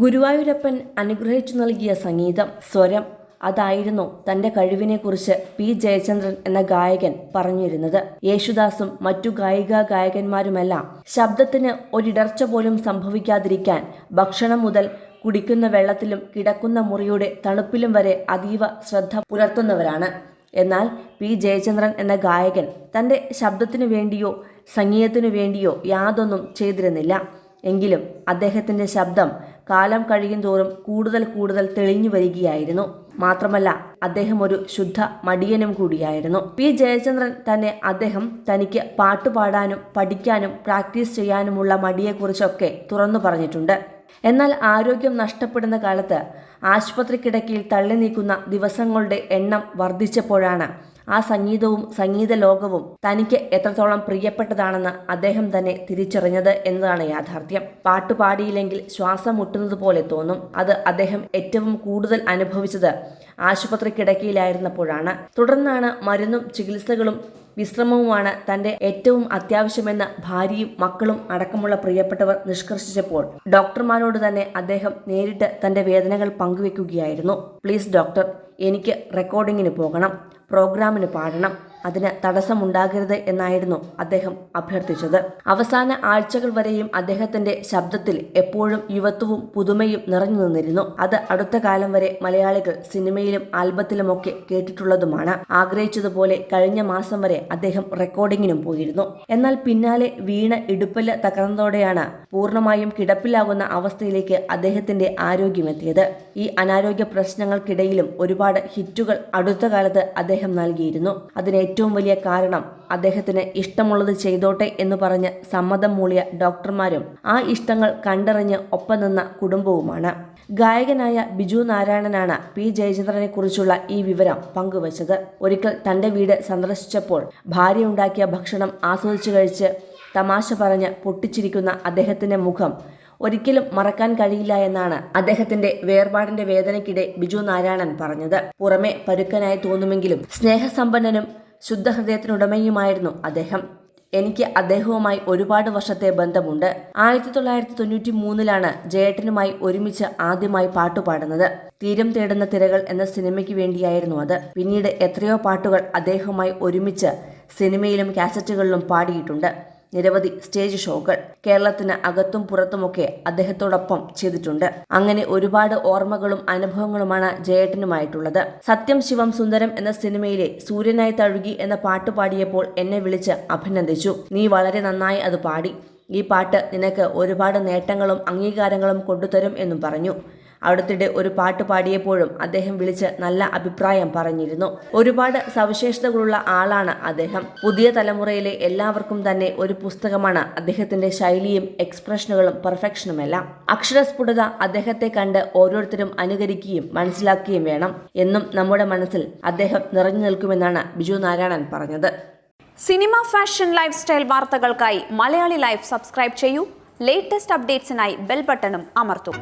ഗുരുവായൂരപ്പൻ അനുഗ്രഹിച്ചു നൽകിയ സംഗീതം സ്വരം. അതായിരുന്നു തന്റെ കഴിവിനെക്കുറിച്ച് പി. ജയചന്ദ്രൻ എന്ന ഗായകൻ പറഞ്ഞിരുന്നത്. യേശുദാസും മറ്റു ഗായിക ഗായകന്മാരുമെല്ലാം ശബ്ദത്തിന് ഒരിടർച്ച പോലും സംഭവിക്കാതിരിക്കാൻ ഭക്ഷണം മുതൽ കുടിക്കുന്ന വെള്ളത്തിലും കിടക്കുന്ന മുറിയുടെ തണുപ്പിലും വരെ അതീവ ശ്രദ്ധ പുലർത്തുന്നവരാണ്. എന്നാൽ പി. ജയചന്ദ്രൻ എന്ന ഗായകൻ തന്റെ ശബ്ദത്തിനു വേണ്ടിയോ സംഗീതത്തിനു വേണ്ടിയോ യാതൊന്നും ചെയ്തിരുന്നില്ല. എങ്കിലും അദ്ദേഹത്തിന്റെ ശബ്ദം കാലം കഴിയും തോറും കൂടുതൽ കൂടുതൽ തെളിഞ്ഞു വരികയായിരുന്നു. മാത്രമല്ല അദ്ദേഹം ഒരു ശുദ്ധ മടിയനും കൂടിയായിരുന്നു. പി. ജയചന്ദ്രൻ തന്നെ അദ്ദേഹം തനിക്ക് പാട്ടുപാടാനും പഠിക്കാനും പ്രാക്ടീസ് ചെയ്യാനുമുള്ള മടിയെക്കുറിച്ചൊക്കെ തുറന്നു പറഞ്ഞിട്ടുണ്ട്. എന്നാൽ ആരോഗ്യം നഷ്ടപ്പെടുന്ന കാലത്ത് ആശുപത്രി കിടക്കയിൽ തള്ളി നീക്കുന്ന ദിവസങ്ങളുടെ എണ്ണം വർദ്ധിച്ചപ്പോഴാണ് ആ സംഗീതവും സംഗീത ലോകവും തനിക്ക് എത്രത്തോളം പ്രിയപ്പെട്ടതാണെന്ന് അദ്ദേഹം തന്നെ തിരിച്ചറിഞ്ഞത് എന്നതാണ് യാഥാർത്ഥ്യം. പാട്ട് പാടിയില്ലെങ്കിൽ ശ്വാസം മുട്ടുന്നത് പോലെ തോന്നും. അത് അദ്ദേഹം ഏറ്റവും കൂടുതൽ അനുഭവിച്ചത് ആശുപത്രി കിടക്കയിലായിരുന്നപ്പോഴാണ് തുടർന്നാണ് മരുന്നും ചികിത്സകളും വിശ്രമവുമാണ് തന്റെ ഏറ്റവും അത്യാവശ്യമെന്ന് ഭാര്യയും മക്കളും അടക്കമുള്ള പ്രിയപ്പെട്ടവർ നിഷ്കർഷിച്ചപ്പോൾ ഡോക്ടർമാരോട് തന്നെ അദ്ദേഹം നേരിട്ട് തന്റെ വേദനകൾ പങ്കുവെക്കുകയായിരുന്നു. പ്ലീസ് ഡോക്ടർ എനിക്ക് റെക്കോർഡിങ്ങിന് പോകണം പ്രോഗ്രാമിന് പാടണം. അതിന് തടസ്സമുണ്ടാകരുത് എന്നായിരുന്നു അദ്ദേഹം അഭ്യർത്ഥിച്ചത്. അവസാന ആഴ്ചകൾ വരെയും അദ്ദേഹത്തിന്റെ ശബ്ദത്തിൽ എപ്പോഴും യുവത്വവും പുതുമയും നിറഞ്ഞു നിന്നിരുന്നു. അത് അടുത്ത കാലം വരെ മലയാളികൾ സിനിമയിലും ആൽബത്തിലുമൊക്കെ കേട്ടിട്ടുള്ളതുമാണ്. ആഗ്രഹിച്ചതുപോലെ കഴിഞ്ഞ മാസം വരെ അദ്ദേഹം റെക്കോർഡിങ്ങിനും പോയിരുന്നു. എന്നാൽ പിന്നാലെ വീണ ഇടുപ്പൽ തകർന്നതോടെയാണ് പൂർണമായും കിടപ്പിലാകുന്ന അവസ്ഥയിലേക്ക് അദ്ദേഹത്തിന്റെ ആരോഗ്യം എത്തിയത്. ഈ അനാരോഗ്യ പ്രശ്നങ്ങൾക്കിടയിലും ഒരുപാട് ഹിറ്റുകൾ അടുത്ത കാലത്ത് അദ്ദേഹം നൽകിയിരുന്നു. അതിന് ഏറ്റവും വലിയ കാരണം അദ്ദേഹത്തിന് ഇഷ്ടമുള്ളത് ചെയ്തോട്ടെ എന്ന് പറഞ്ഞ് സമ്മതം മൂളിയ ഡോക്ടർമാരും ആ ഇഷ്ടങ്ങൾ കണ്ടറിഞ്ഞ് ഒപ്പം നിന്ന കുടുംബവുമാണ്. ഗായകനായ ബിജു നാരായണനാണ് പി. ജയചന്ദ്രനെ കുറിച്ചുള്ള ഈ വിവരം പങ്കുവച്ചത്. ഒരിക്കൽ തന്റെ വീട് സന്ദർശിച്ചപ്പോൾ ഭാര്യ ഉണ്ടാക്കിയ ഭക്ഷണം ആസ്വദിച്ചു കഴിച്ച് തമാശ പറഞ്ഞ് പൊട്ടിച്ചിരിക്കുന്ന അദ്ദേഹത്തിന്റെ മുഖം ഒരിക്കലും മറക്കാൻ കഴിയില്ല എന്നാണ് അദ്ദേഹത്തിന്റെ വേർപാടിന്റെ വേദനയ്ക്കിടെ ബിജു നാരായണൻ പറഞ്ഞത്. പുറമെ പരുക്കനായി തോന്നുമെങ്കിലും സ്നേഹസമ്പന്നനും ശുദ്ധഹൃദയത്തിനുടമയുമായിരുന്നു അദ്ദേഹം. എനിക്ക് അദ്ദേഹവുമായി ഒരുപാട് വർഷത്തെ ബന്ധമുണ്ട്. ആയിരത്തി തൊള്ളായിരത്തി തൊണ്ണൂറ്റി മൂന്നിലാണ് ജയേട്ടനുമായി ഒരുമിച്ച് ആദ്യമായി പാട്ടുപാടുന്നത് തീരം തേടുന്ന തിരകൾ എന്ന സിനിമയ്ക്ക് വേണ്ടിയായിരുന്നു അത്. പിന്നീട് എത്രയോ പാട്ടുകൾ അദ്ദേഹവുമായി ഒരുമിച്ച് സിനിമയിലും കാസറ്റുകളിലും പാടിയിട്ടുണ്ട്. നിരവധി സ്റ്റേജ് ഷോകൾ കേരളത്തിന് അകത്തും പുറത്തുമൊക്കെ അദ്ദേഹത്തോടൊപ്പം ചെയ്തിട്ടുണ്ട്. അങ്ങനെ ഒരുപാട് ഓർമ്മകളും അനുഭവങ്ങളുമാണ് ജയേട്ടനുമായിട്ടുള്ളത്. സത്യം ശിവം സുന്ദരം എന്ന സിനിമയിലെ സൂര്യനായി തഴുകി എന്ന പാട്ട് പാടിയപ്പോൾ എന്നെ വിളിച്ച് അഭിനന്ദിച്ചു. നീ വളരെ നന്നായി അത് പാടി. ഈ പാട്ട് നിനക്ക് ഒരുപാട് നേട്ടങ്ങളും അംഗീകാരങ്ങളും കൊണ്ടുതരും എന്നും പറഞ്ഞു. അടുത്തിടെ ഒരു പാട്ട് പാടിയപ്പോഴും അദ്ദേഹം വിളിച്ച് നല്ല അഭിപ്രായം പറഞ്ഞിരുന്നു. ഒരുപാട് സവിശേഷതകളുള്ള ആളാണ് അദ്ദേഹം. പുതിയ തലമുറയിലെ എല്ലാവർക്കും തന്നെ ഒരു പുസ്തകമാണ് അദ്ദേഹത്തിന്റെ ശൈലിയും എക്സ്പ്രഷനുകളും പെർഫെക്ഷനുമെല്ലാം. അക്ഷരസ്ഫുടത അദ്ദേഹത്തെ കണ്ട് ഓരോരുത്തരും അനുകരിക്കുകയും മനസ്സിലാക്കുകയും വേണം. എന്നും നമ്മുടെ മനസ്സിൽ അദ്ദേഹം നിറഞ്ഞു നിൽക്കുമെന്നാണ് ബിജു നാരായണൻ പറഞ്ഞത്. സിനിമ ഫാഷൻ ലൈഫ് സ്റ്റൈൽ വാർത്തകൾക്കായി മലയാളി ലൈഫ് സബ്സ്ക്രൈബ് ചെയ്യൂ. ലേറ്റസ്റ്റ് അപ്ഡേറ്റ്സിനായി ബെൽ ബട്ടണും അമർത്തും.